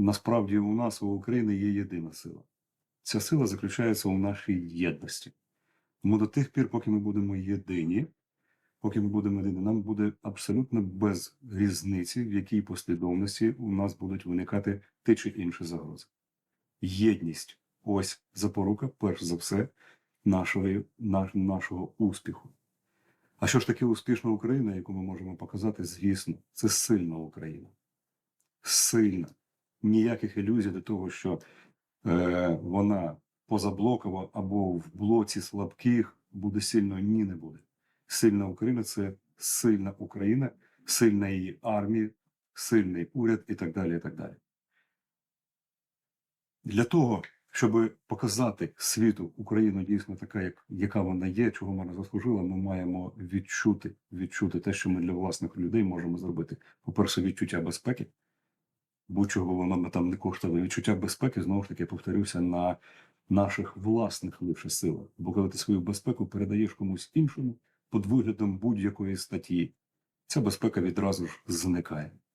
насправді у нас, у України, є єдина сила. Ця сила заключається у нашій єдності. Тому до тих пір, поки ми будемо єдині, поки ми будемо єдині, нам буде абсолютно без різниці, в якій послідовності у нас будуть виникати ті чи інші загрози. Єдність ось запорука, перш за все, нашої, наш, нашого успіху. А що ж таке успішна Україна, яку ми можемо показати? Звісно, це сильна Україна. Сильна. Ніяких ілюзій до того, що е, вона позаблокова або в блоці слабких буде сильно ні не буде. Сильна Україна це сильна Україна, сильна її армія, сильний уряд і так далі. І так далі. Для того, щоб показати світу Україну дійсно така, як, яка вона є, чого вона заслужила, ми маємо відчути, відчути те, що ми для власних людей можемо зробити. По-перше, відчуття безпеки, будь-чого воно там не коштує. Відчуття безпеки, знову ж таки, повторюся, на наших власних лише силах. Бо коли ти свою безпеку передаєш комусь іншому під виглядом будь-якої статті, ця безпека відразу ж зникає.